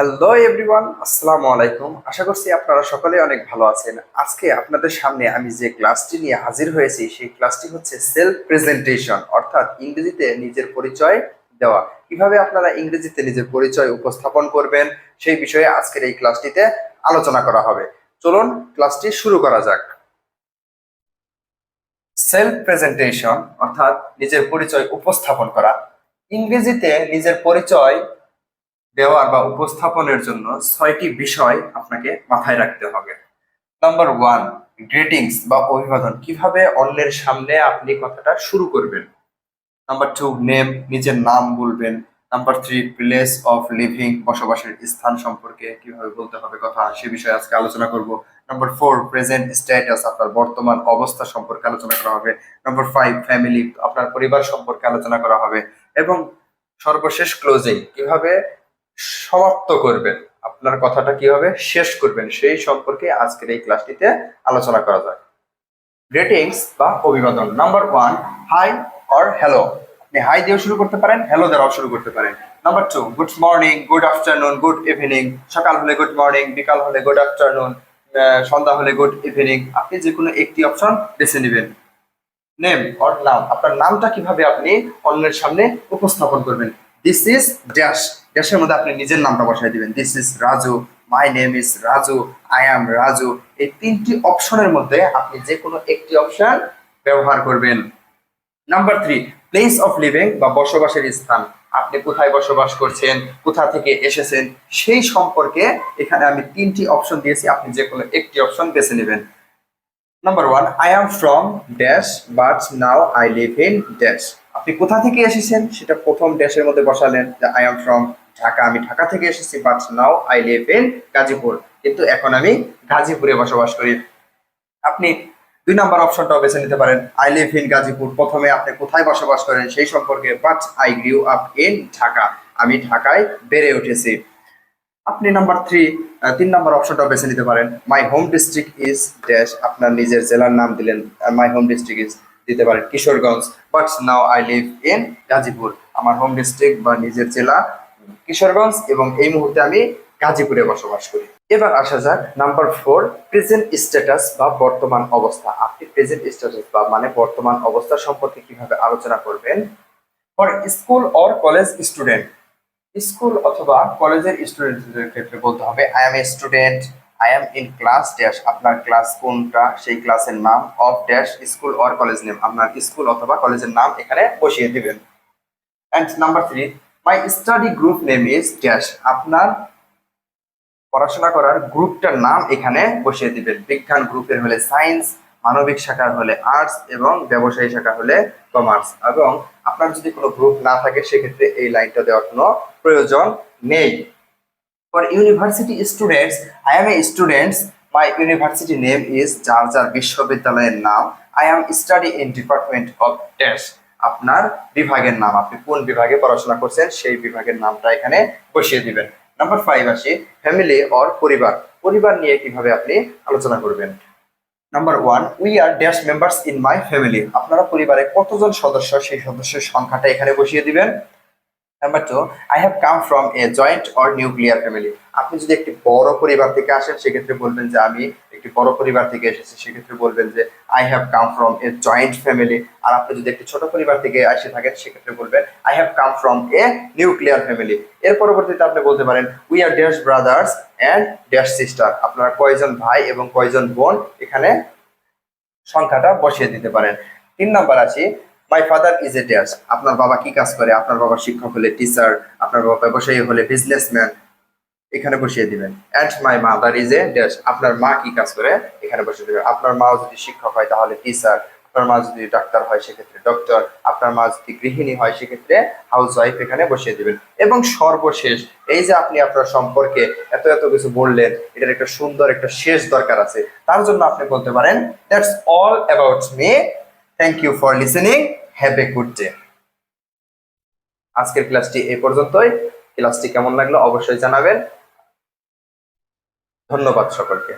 Hello everyone আসসালামু আলাইকুম আশা করছি আপনারা সকলে অনেক ভালো আছেন। আজকে আপনাদের সামনে আমি যে ক্লাসটি নিয়ে হাজির হয়েছি, সেই ক্লাসটি হচ্ছে সেলফ প্রেজেন্টেশন অর্থাৎ ইংরেজিতে নিজের পরিচয় দেওয়া। কীভাবে আপনারা ইংরেজিতে নিজের পরিচয় উপস্থাপন করবেন, সেই বিষয়ে আজকের এই ক্লাসটিতে আলোচনা করা হবে। চলুন, ক্লাসটি শুরু করা যাক। সেলফ প্রেজেন্টেশন অর্থাৎ নিজের পরিচয় উপস্থাপন করা। ইংরেজিতে নিজের পরিচয় দেওয়ার বা উপস্থাপনের জন্য ছয়টি বিষয় আপনাকে মাথায় রাখতে হবে। নাম্বার ওয়ান গ্রিটিংস বা অভিবাদন। কীভাবে অন্যের সামনে আপনি কথাটা শুরু করবেন? নাম্বার টু নেম নিজের নাম বলবেন। Number three place of living বসবাসের স্থান সম্পর্কে কীভাবে বলতে হবে কথা, সে বিষয়ে আজকে আলোচনা করব। নাম্বার ফোর প্রেজেন্ট স্ট্যাটাস আপনার বর্তমান অবস্থা সম্পর্কে আলোচনা করা হবে। নাম্বার ফাইভ ফ্যামিলি আপনার পরিবার সম্পর্কে আলোচনা করা হবে। এবং সর্বশেষ ক্লোজিং কীভাবে সমাপ্ত করবেন। আপনার কথাটা কীভাবে শেষ করবেন সেই সম্পর্কে আজকের এই ক্লাসটিতে আলোচনা করা যায় গ্রেটিংস বা অভিবাদন number one hi or hello আপনি হাই দিয়েও শুরু করতে পারেন হ্যালো দ্বারাও শুরু করতে পারেন। Number two good morning good afternoon good evening সকাল হলে গুড মর্নিং বিকাল হলে গুড আফটারনুন সন্ধ্যা হলে গুড ইভিনিং আপনি যে কোনো একটি অপশন বেছে নেবেন। নেম অর নাম আপনার নামটা কীভাবে আপনি অন্যের সামনে উপস্থাপন করবেন? দিস ইজ ড্যাশ ড্যাশের মধ্যে আপনি নিজের নামটা বসাই দিবেন। This is Raju my name is Raju I am Raju এই তিনটি অপশনের মধ্যে আপনি যে কোনো একটি অপশন ব্যবহার করবেন। Number three place of living বা বসবাসের স্থান। আপনি কোথায় বসবাস করছেন, কোথা থেকে এসেছেন, সেই সম্পর্কে এখানে আমি তিনটি অপশন দিয়েছি, আপনি যে কোনো একটি অপশন বেছে নেবেন। Number one I am from dash but now I live in dash আপনি কোথা থেকে এসেছেন? সেটা প্রথম ড্যাশের মধ্যে বসালেন যে আই এম ফ্রম ঢাকা। আমি ঢাকা থেকে এসেছি but now I live in Gazipur. কিন্তু এখন আমি গাজীপুরে বসবাস করি। আপনি দুই নাম্বার অপশনটাও বেছে নিতে পারেন। I live in Gazipur. প্রথমে আপনি কোথায় বসবাস করেন সেই সম্পর্কে but I grew up in Dhaka. আমি ঢাকায় বেড়ে উঠেছি। আপনি নাম্বার থ্রি তিন নাম্বার অপশনটাও বেছে নিতে পারেন। My home district is dash আপনার নিজের জেলার নাম দিলেন। মাই হোম ডিস্ট্রিক্ট ইজ দিতে পারেন Kishoreganj but now I live in Gazipur, আমার হোম ডিস্ট্রিক্ট বা নিজের জেলা কিশোরগঞ্জ এবং এই মুহূর্তে আমি গাজীপুরে বসবাস করি। এবার আসা যাক নাম্বার ফোর প্রেজেন্ট স্ট্যাটাস বা বর্তমান অবস্থা। আপনি প্রেজেন্ট স্ট্যাটাস বা মানে বর্তমান অবস্থা সম্পর্কে কীভাবে আলোচনা করবেন? For school or college student school অথবা কলেজের স্টুডেন্টদের ক্ষেত্রে বলতে হবে I am a student I am in class dash আপনার ক্লাস কোনটা, সেই ক্লাসের নাম of dash school or college name আপনার স্কুল অথবা কলেজের নাম এখানে বসিয়ে দিবেন। And number three my study group name is dash আপনার পড়াশোনা করার গ্রুপটার নাম এখানে বসিয়ে দিবেন। বিজ্ঞান গ্রুপের হলে সায়েন্স মানবিক শাখার হলে আর্টস এবং ব্যবসায়ী শাখা হলে কমার্স এবং আপনার যদি কোনো গ্রুপ না থাকে, সেক্ষেত্রে এই লাইনটা দেওয়ার কোনো প্রয়োজন নেই। University students I am a students my university name is যার যার বিশ্ববিদ্যালয়ের নাম I am study in department of dash আপনার বিভাগের নাম আপনি কোন বিভাগে পড়াশোনা করছেন সেই বিভাগের নামটা এখানে বসিয়ে দিবেন নাম্বার ফাইভ আসি ফ্যামিলি অর পরিবার পরিবার নিয়ে কীভাবে আপনি আলোচনা করবেন number one we are dash members in my family আপনারা পরিবারে কতজন সদস্য সেই সদস্যের সংখ্যাটা এখানে বসিয়ে দিবেন number two I have come from a joint or nuclear family আপনি যদি একটি বড় পরিবার থেকে আসেন, সেক্ষেত্রে বলবেন যে আমি একটি বড় পরিবার থেকে এসেছি। সেক্ষেত্রে বলবেন যে I have come from a joint family আর আপনি যদি একটি ছোট পরিবার থেকে এসে থাকেন, সেক্ষেত্রে বলবেন I have come from a nuclear family এর পরবর্তীতে আপনি বলতে পারেন we are dash brothers and dash sister আপনারা কয়জন ভাই এবং কয়জন বোন? এখানে সংখ্যাটা বসিয়ে দিতে পারেন। তিন নাম্বার আছে my father is a dash আপনার বাবা কি কাজ করে? আপনার বাবা শিক্ষক হলে টিচার আপনার বাবা ব্যবসায়ী হলে বিজনেসম্যান এখানে বসিয়ে দিবেন। And my mother is a dash আপনার মা কি কাজ করে? এখানে বসিয়ে দেবেন। আপনার মাও যদি শিক্ষক হয়, তাহলে টিচার আপনার মা যদি ডাক্তার হয়, সেক্ষেত্রে ডক্টর আপনার মা যদি গৃহিণী হয়, সেক্ষেত্রে হাউস ওয়াইফ এখানে বসিয়ে দিবেন। এবং সর্বশেষ, এই যে আপনি আপনার সম্পর্কে এত এত কিছু বললেন, এটার একটা সুন্দর একটা শেষ দরকার আছে। তার জন্য আপনি বলতে পারেন that's all about me thank you for listening have a good day আজকের ক্লাসটি এই পর্যন্তই। ক্লাসটি কেমন লাগল অবশ্যই জানাবেন। ধন্যবাদ সকলকে।